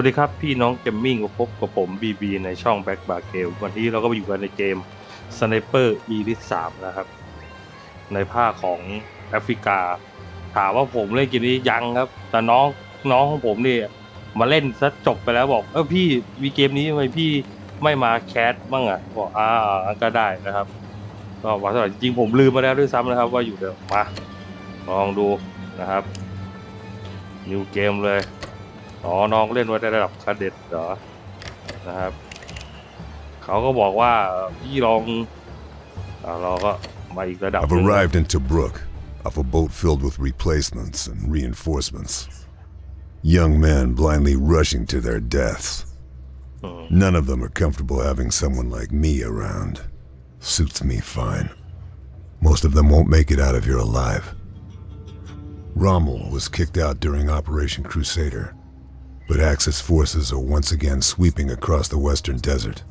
วัสดีครับพี่น้องเกมมิ่งมาพบกับผม BB ในช่อง Back Bar Game วันนี้เราก็มาอยู่กันในเกม Sniper Elite 3 นะครับ ในภาคของแอฟริกา ถามว่าผมเล่นเกมนี้ยังครับ แต่น้องน้องของผมนี่มาเล่นซะจบไปแล้วบอก เออพี่มีเกมนี้ทำไมพี่ไม่มาแคสบ้างอะบอกอ่าก็ได้นะครับก็ว่าสำหรับจริงผมลืมมาแล้วด้วยซ้ำนะครับ ว่าอยู่เดี๋ยวมาลองดูนะครับนิวเกมเลย อ๋อ น้องเล่นไว้ในระดับคาเด็ดเหรอ นะครับ เขาก็บอกว่าพี่ลองอ่าเราก็มาอีกระดับ I've หนึ่ง arrived in Tobruk off a boat filled with replacements and reinforcements. Young men blindly rushing to their deaths. None of them are comfortable having someone like me around. Suits me fine. Most of them won't make it out of here alive. Rommel was kicked out during Operation Crusader, but Axis forces are once again sweeping across the western desert.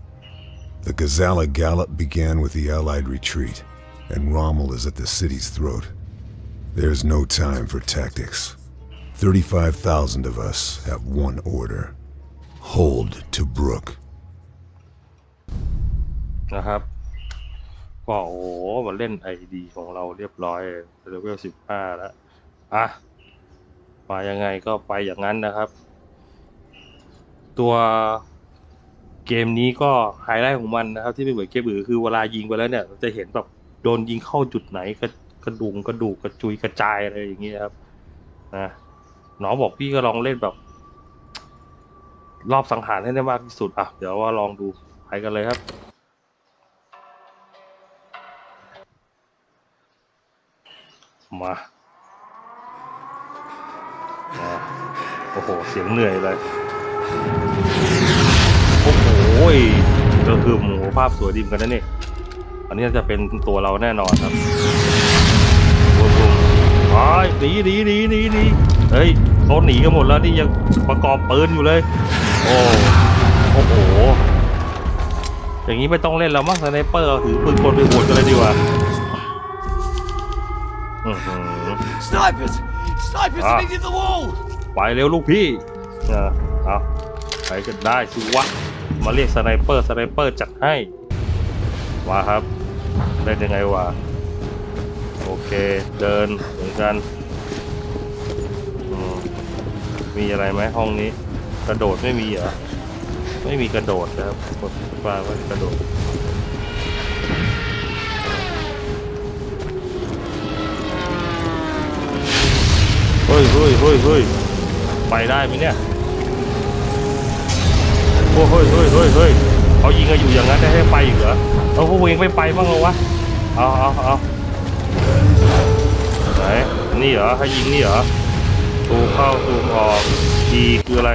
The Gazala gallop began with the Allied retreat, and Rommel is at the city's throat. There's no time for tactics. 35,000 of us have one order. Hold Tobruk. นะครับ ก็โอ้โหมาเล่นไอดีของเราเรียบร้อยเลเวลสิบห้าแล้ว อ่ะ มายังไงก็ไปอย่างนั้นนะครับ ตัวเกมนี้ก็ไฮไลท์ของมันนะครับ ที่ไม่เหมือนเกมอื่นคือเวลายิงไปแล้วเนี่ยจะเห็นแบบโดนยิงเข้าจุดไหนกระกระดุงกระดูกกระจุยกระจายอะไรอย่างเงี้ยครับนะน้องบอกพี่ก็ลองเล่นแบบ รอบสังหารให้ได้มากที่สุดอะเดี๋ยวว่าลองดูไปกันเลยครับมาโอ้โห เสียงเหนื่อยเลย โอ้โหยก็คือหมูภาพสวยดีเหมอนกันนะนี่อันนี้จะเป็นตัวเราแน่นอนครับบูมบูมไอ้ยหนีหนีหนีหนีหนีเฮ้ยเขาหนีกันหมดแล้วนี่ยังประกอบปืนอยู่เลย โอ้โอ้โหอย่างนี้ไม่ต้องเล่นแล้วมั้งสไนเปอร์ถือปืนกลไปโหวดกันเลยดีกว่าอื้อหือ Snipers! Snipers Ah. are needed the wall! ไปเร็วลูกพี่ เออเอา ไปกันได้สิวะ มาเรียกสไนเปอร์สไนเปอร์จัดให้มาครับ ได้ยังไงวะ โอเค เดินเหมือนกัน มีอะไรไหมห้องนี้ กระโดดไม่มีเหรอ ไม่มีกระโดดนะครับกดฟ้าว่ากระโดดเฮ้ยเฮ้ยเฮ้ยเฮ้ยไปได้ไหมเนี่ย อ้เฮ้ยเฮ้ยเฮ้ยเฮ้ยเขายิงกันอยู่อย่างนั้นได้ให้ไปอีกเหรอเอาพวกเองไม่ไปบ้างเหรอวะเอาเอาเอาไหนนี่เหรอให้ยิงนี่เหรอตูเข้าตูออกดีคืออะไร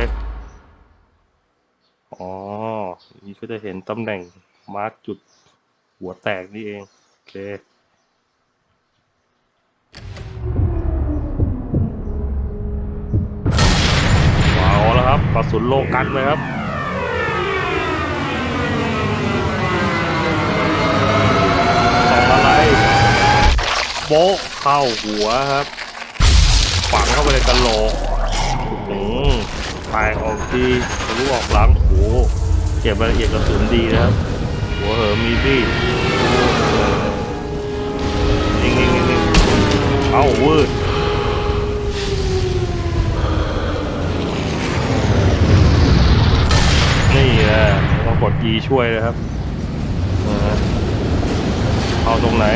อ๋อนี่ก็จะเห็นตำแหน่งมาร์กจุดหัวแตกนี่เองโอเคเอาแล้วครับกระสุนโลกันเลยครับ โป๊ะเข้าหัวครับ ฝังเข้าไปในกระโหลกอืมแตกออกทีทะลุออกหลังโอ้เก็บรายละเอียดกระสุนดีนะครับ หัวเหิมมีดี้ยิงยิงยิงยิงเอ้าวืดนี่นะต้องกด E ช่วยนะครับ เออเอาตรงไหน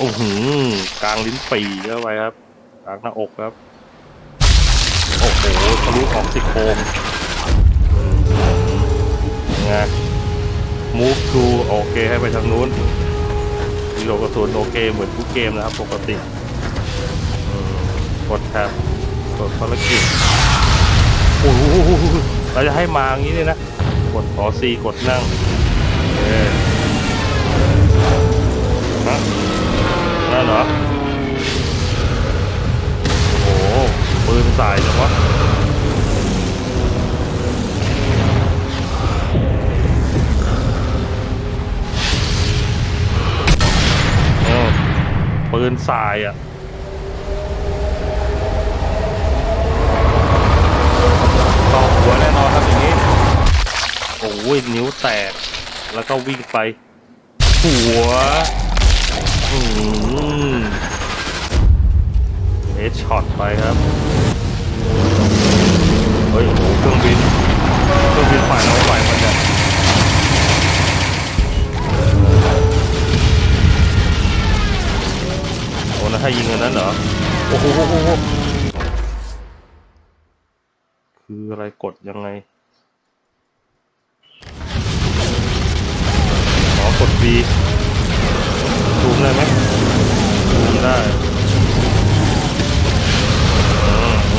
โอ้โหกลางลิ้นปี่เข้าไปครับกลางหน้าอกครับ โอ้โหทะลุออกซี่โครงไง move to โอเคให้ไปทางนู้นรีโลกระสุนโอเคเหมือนทุกเกมนะครับ ปกติกดแท็บกดภารกิจโอ้โหเราจะให้มาอย่างนี้เลยนะ กดขอซีกดนั่งโอเคฮะ นั่นเหรอ โอ้โหปืนสายจังวะปืนสายอะต่อหัวแน่นอนครับอย่างนี้ โอ้ยนิ้วแตก แล้วก็วิ่งไป หัว อืม ดช็อตไปครับ เฮ้ยโอ้โหเครื่องบินเครื่องบินฝ่ายเราไหวมันเนี่ยโอ้นะให้ยิงอันนั้นเหรอ โอ้โหโอ้โหโอ้โหคืออะไรกดยังไงอ๋อกด B ซูมได้ไหมซูมได้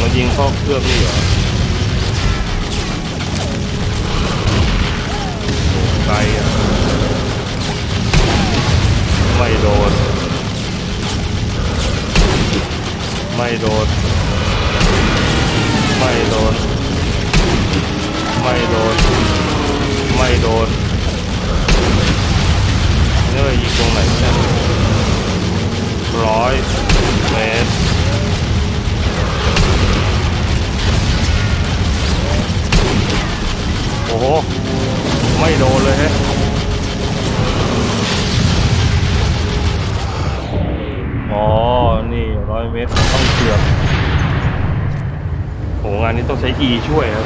มันยิงเข้าเครื่องนี่เหรอไกลอะไม่โดน ไม่โดน ไม่โดน ไม่โดน ไม่โดนนี่เลยยิงตรงไหนเนี่ยร้อยเมตร ไม่โดนเลยฮะอ๋อ นี่ร้อยเมตรต้องเกือบโหงานนี้ต้องใช้ E ช่วยครับ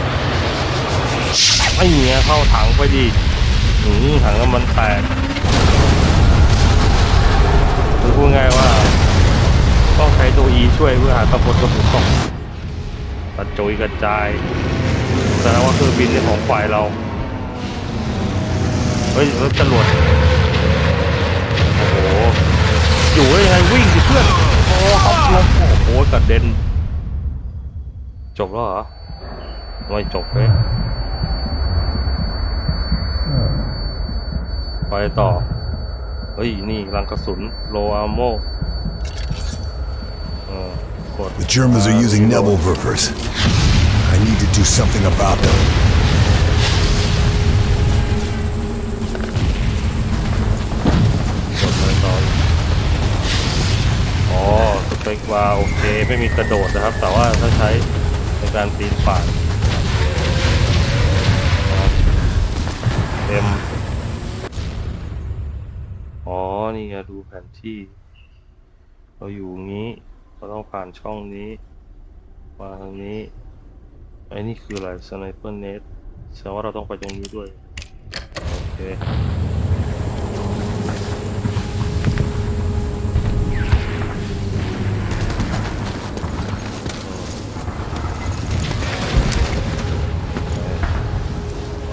ไม่เงี้ยเข้าถังไปดีหืมถังน้ำมันแตกคือพูดง่ายว่า ต้องใช้ตัว E ช่วยเพื่อหาตะกดกระสุนตกกระจุยกระจาย แสดงว่าเครื่องบินในของฝ่ายเรา เฮ้ยรถจรวดโอ้โห อยู่ได้ยังไงวิ่งสิเพื่อน โอ้ครับลงโอ้โหกระเด็น จบแล้วเหรอ ไม่จบเลยไปต่อ เฮ้ย นี่รังกระสุนโลอาโมเออกด The Germans are อ่า using รีโ need to do something about them. กดเลยต่ออ๋อสเปกบาโอเคไม่มีกระโดดนะครับ แต่ว่าถ้าใช้ในการปีนป่ายเอ็มอ๋อ นี่ไงดูแผนที่ เราอยู่งี้เราต้องผ่านช่องนี้ มาทางนี้ ไอ้นี่คืออะไรสไนเปอร์เนตแสดงว่าเราต้องไปตรงนี้ด้วย โอเค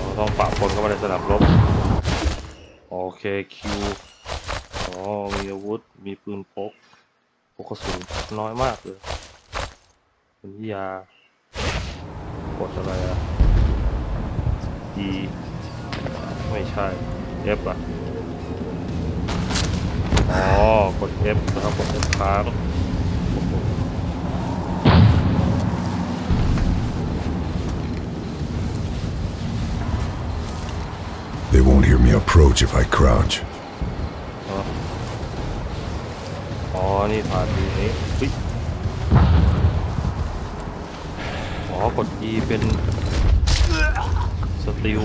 เราต้องปะปนเข้ามาในสนามรบ โอเคคิวอ๋อมีอาวุธ มีปืนพกพกกระสุนน้อยมากเลยเป็นยา กดอะไรอะ E ไม่ใช่ F อะอ๋อกด F นะครับกด F ค้างโอ้โห They won't hear me approach if I crouch. อ๋อ นี่ผ่านดีนี้เฮ้ย อ๋อกด E เป็นสติล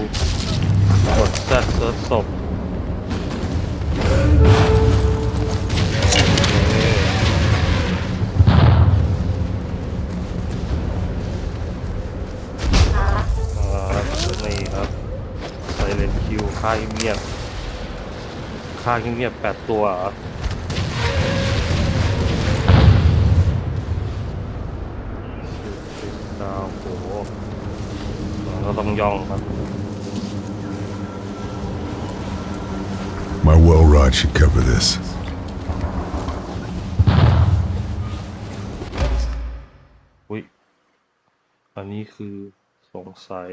กด Z เซิร์ชศพอ่านี่ครับไซเลนคิวค่าเงียบค่าเงียบแปดตัวเหรอดาวโหเราต้องย่องครับ My well rod should cover this. อุ้ยอันนี้คือสงสัย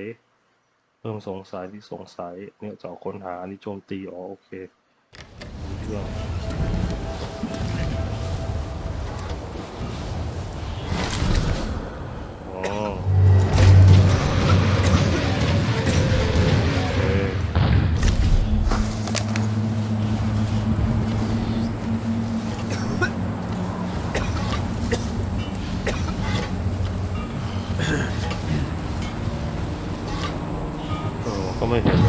เพิ่มสงสัยที่สงสัย เนี่ยจะเอาค้นหาอันนี้โจมตี อ๋อ โอเค เครื่อง อ๋อโ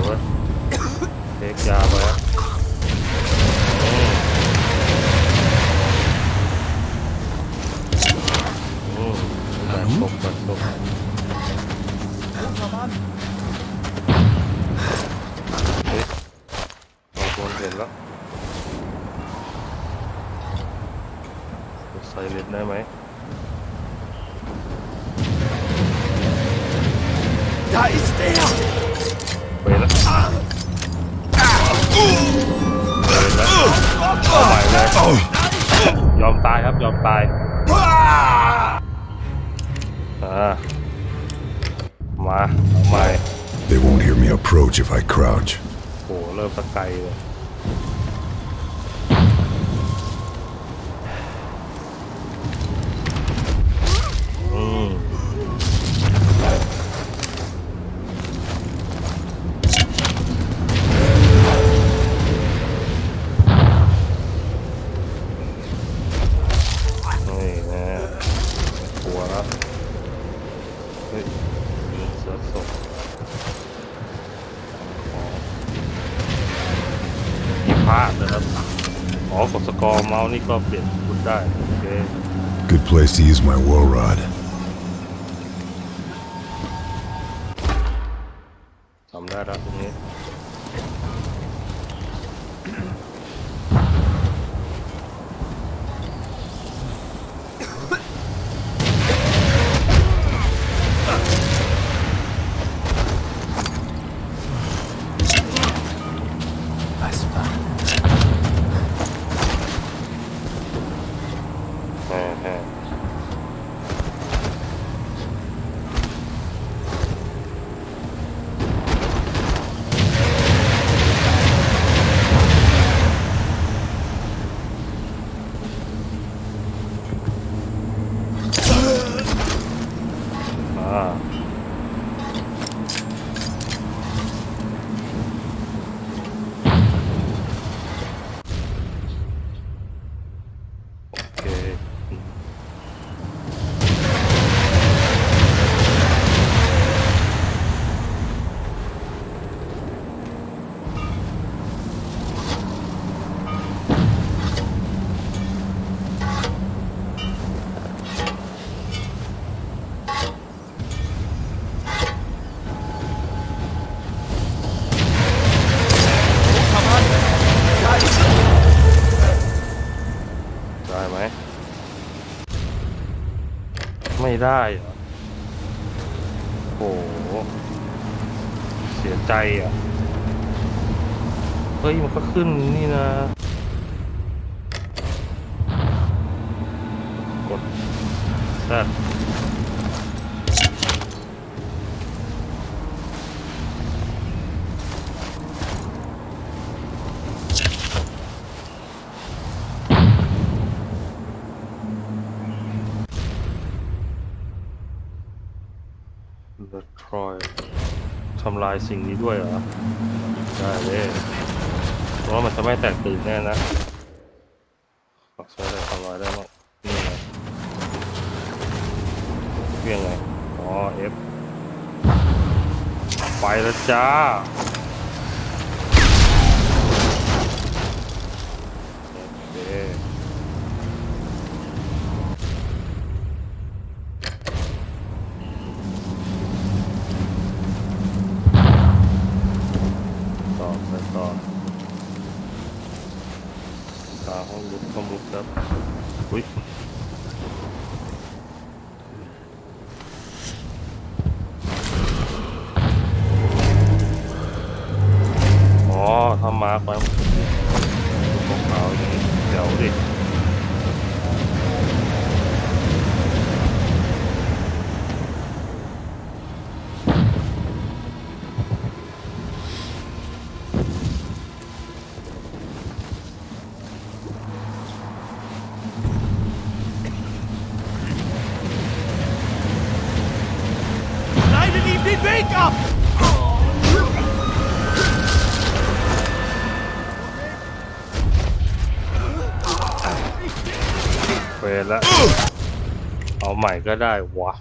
สกอร์เมาส์นี่ก็เปลี่ยนชุดได้โอเค Good place to use my war rod. ไม่ได้เหรอโอ้โห เสียใจอะ เฮ้ย มันก็ขึ้นนี่นะ กดแซดเดทรอยทำลายสิ่งนี้ด้วยเหรอ ได้เลยเพราะว่ามันจะไม่แตกตื่นแน่นะปักใช้อะไรทำลายได้บ้างนี่ไงเพียงไง อ๋อ F ไปแล้วจ้าโอเค ihm den Weg ab! เวรละเอาใหม่ก็ได้วะ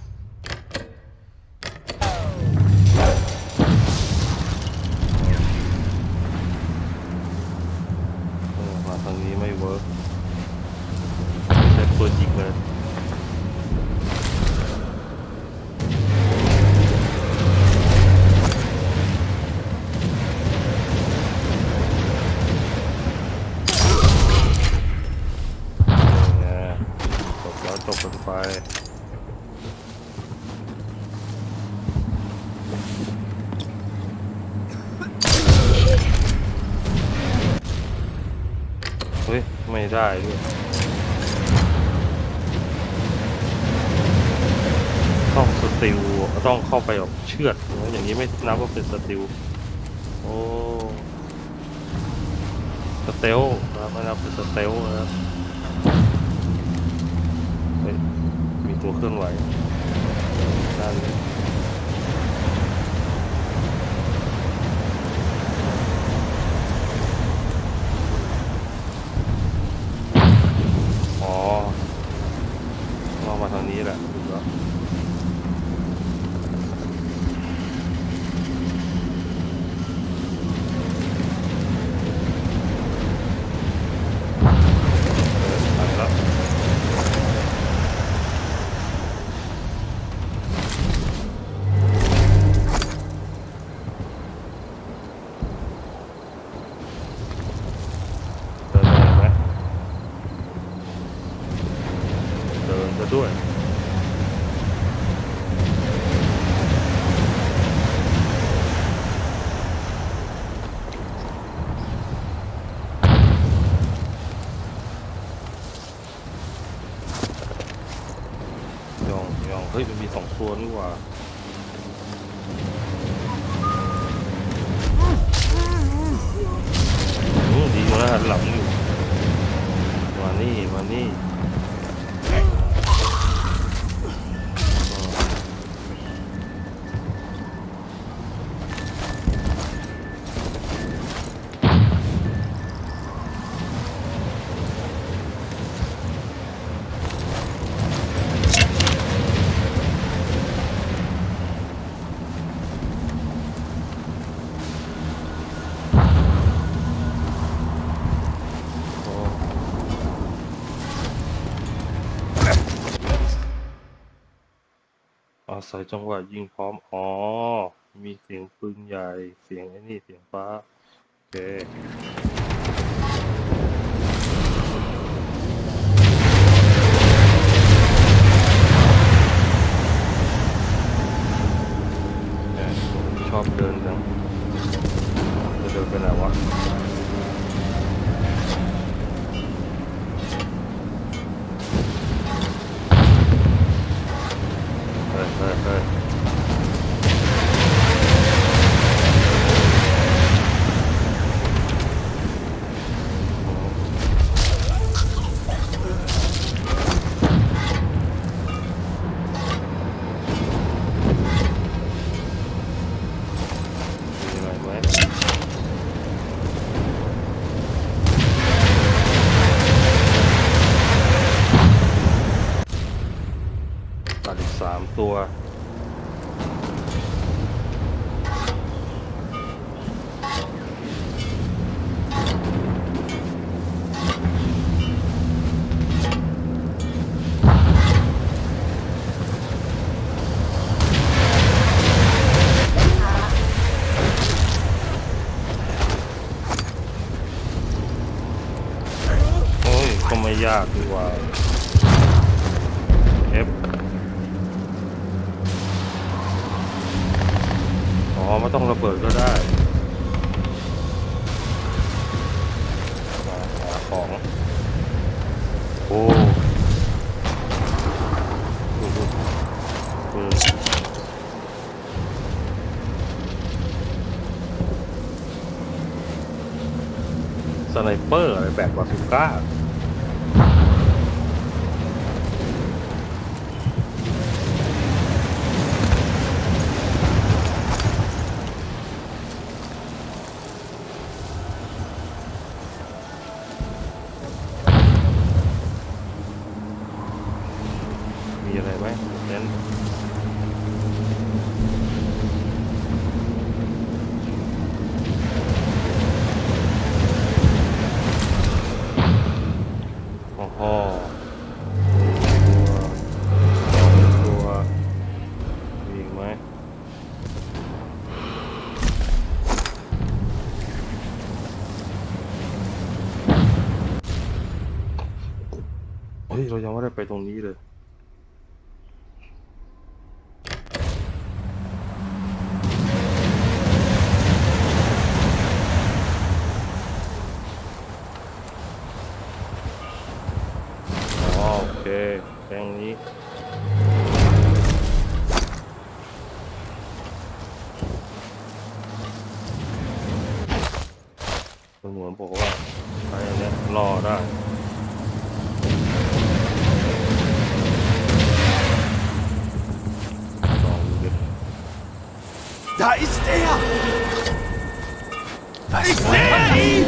ได้ด้วยต้องสติลต้องเข้าไปแบบเชือดอย่างนี้ไม่นับว่าเป็นสติลโอ้สเตลนะครับไม่นับเป็นสเตลนะครับเฮ้ยมีตัวเคลื่อนไหวด้านนี้ อาศัยจังหวะยิงพร้อม อ๋อ มีเสียงปืนใหญ่ เสียงไอ้นี่ เสียงฟ้า โอเค ยากดีกว่า F อ๋อไม่ต้องระเบิดก็ได้มาหาของ โอ้ดูดูปืนสไนเปอร์อะไรแบบบาซูก้า มีอะไรไหมเน้นโอ้โหตัวตัวมีอีกไหมเฮ้ย เรายังไม่ได้ไปตรงนี้เลย Was ich sehe ihn!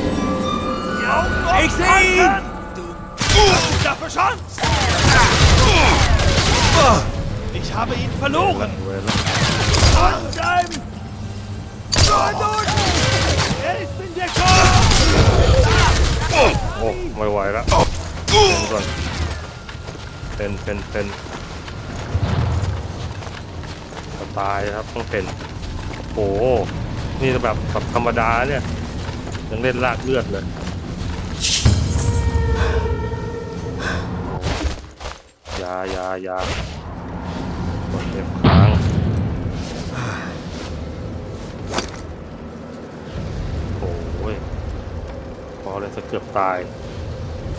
Ich sehe ihn! Du hast dich da verschanzt! Ich habe ihn เวลา verloren! เวลา Anbleiben! Verdammt! Er ist in der Korb! โอ้ไม่ไหวแล้วเป็นก่อนเป็นเป็นเป็นตายครับต้องเป็น โอ้โห นี่แบบแบบธรรมดาเนี่ยยังเล่นลากเลือดเลยยายายากดเก็บค้างโอ้ยพอเลยจะเกือบตาย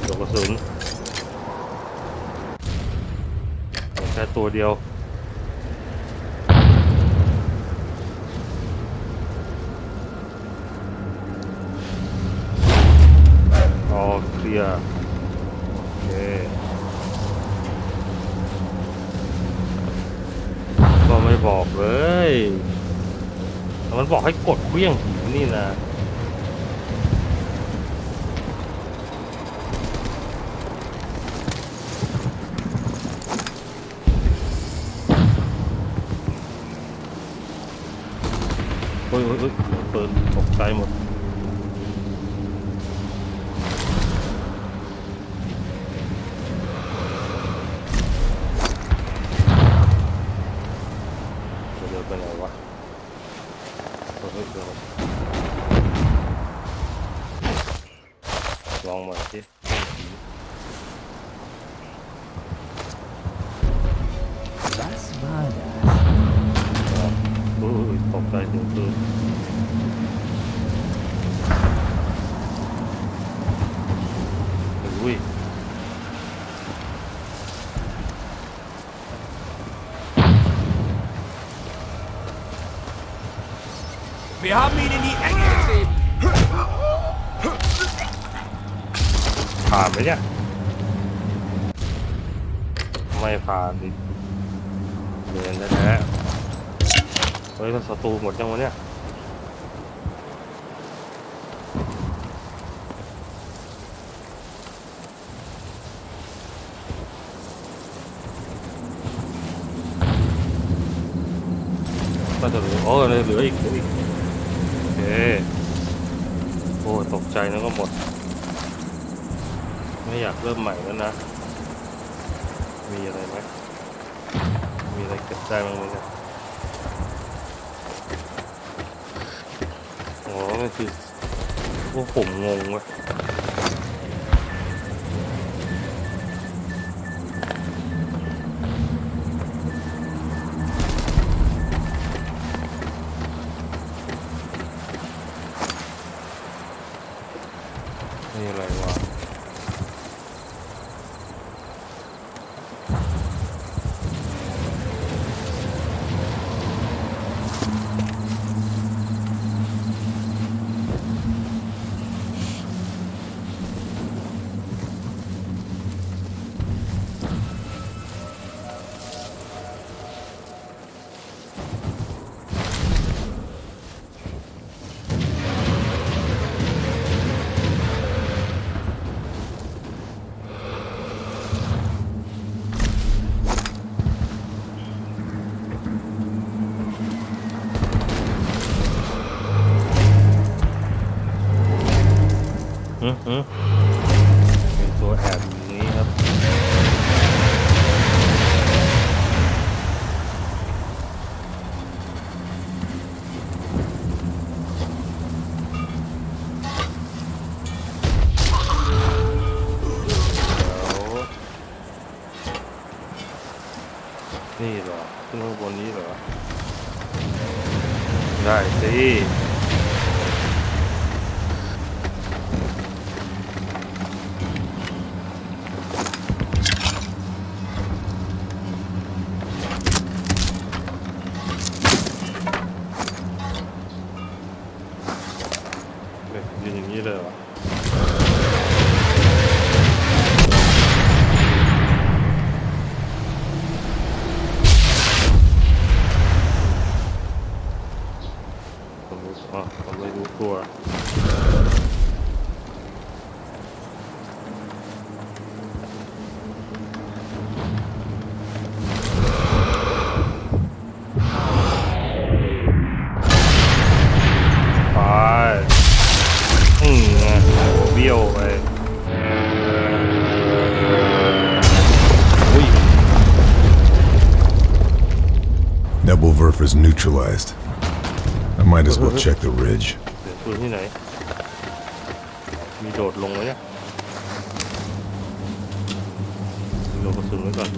โดนกระสุนแค่ตัวเดียว อเคลียร์โอเคก็ไม่บอกเลยแต่มันบอกให้กดเครื่องหินนี่นะ Wir haben ihn in die Enge getrieben! ผ่านไหมเนี่ย ไม่ผ่านดิเดินแท้ๆเฮ้ยมันศัตรูหมดยังวะเนี่ย ก็จะเหลือโอ้เหลือเหลืออีกเหลืออีก โอ้ตกใจนะก็หมด ไม่อยากเริ่มใหม่แล้วนะ มีอะไรไหมมีอะไรเก็บได้บ้างไหมเนี่ยอ๋อมันคือพวกผมงงวะ อือ neutralized. I might as well check the ridge. เสียงปืนที่ไหน มีโดดลงไหมเนี่ยโดดกระสุนไว้ก่อน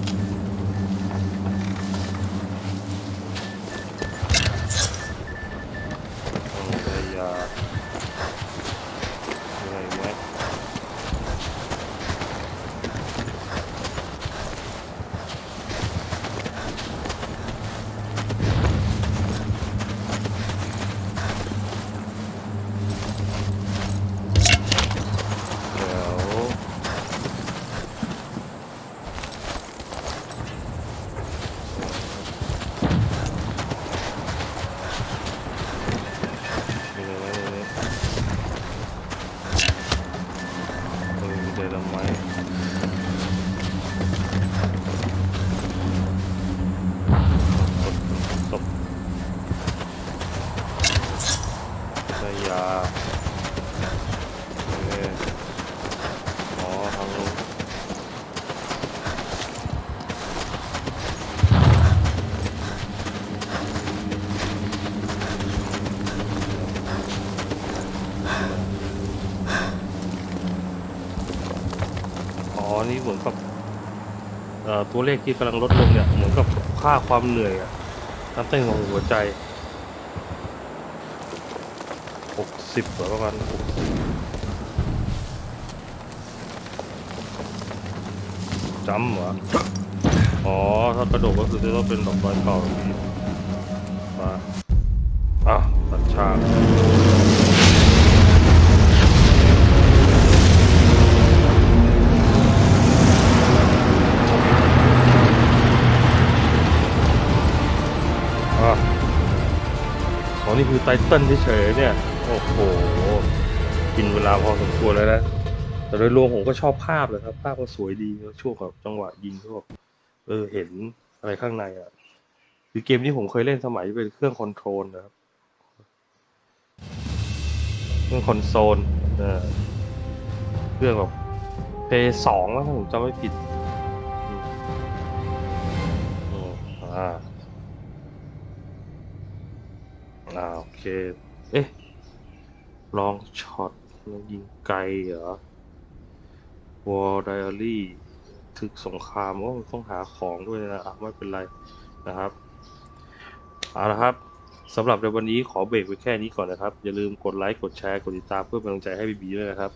ใช้ยาอเคอ๋อทางนู้นอ๋อ นี่เหมือนกับตัวเลขที่กำลังลดลงเนี่ย เหมือนกับค่าความเหนื่อยอะการเต้นของหัวใจหก สิบหรอประมาณหกสิบจำเหรอ อ๋อ ถ้ากระโดดก็คือจะต้องเป็นดอกไม้เก่าแบบนี้มาอะตัดฉากอะอ๋อนี่คือไตเติ้ลเฉยๆเนี่ย โอ้โห กินเวลาพอสมควรแล้วนะ แต่โดยรวมผมก็ชอบภาพเลยครับ ภาพมันสวยดีแล้วช่วงกับจังหวะยิงก็แบบเออเห็นอะไรข้างในอะคือเกมที่ผมเคยเล่นสมัยเป็นเครื่องคอนโทรลนะครับ เครื่องคอนโซลเออเครื่องแบบเพย์สองแล้วถ้าผมจำไม่ผิดอืมอืมอ่าอ่า โอเค เอ๊ะ ลองช็อตยิงไกลเหรอวอลไดอารี่ถึกสงครามว่าต้องหาของด้วยนะไม่เป็นไรนะครับเอาละครับสำหรับในวันนี้ขอเบรกไว้แค่นี้ก่อนนะครับ อย่าลืมกดไลค์ กดแชร์ กดติดตามเพื่อเป็นกำลังใจให้บีบีด้วยนะครับ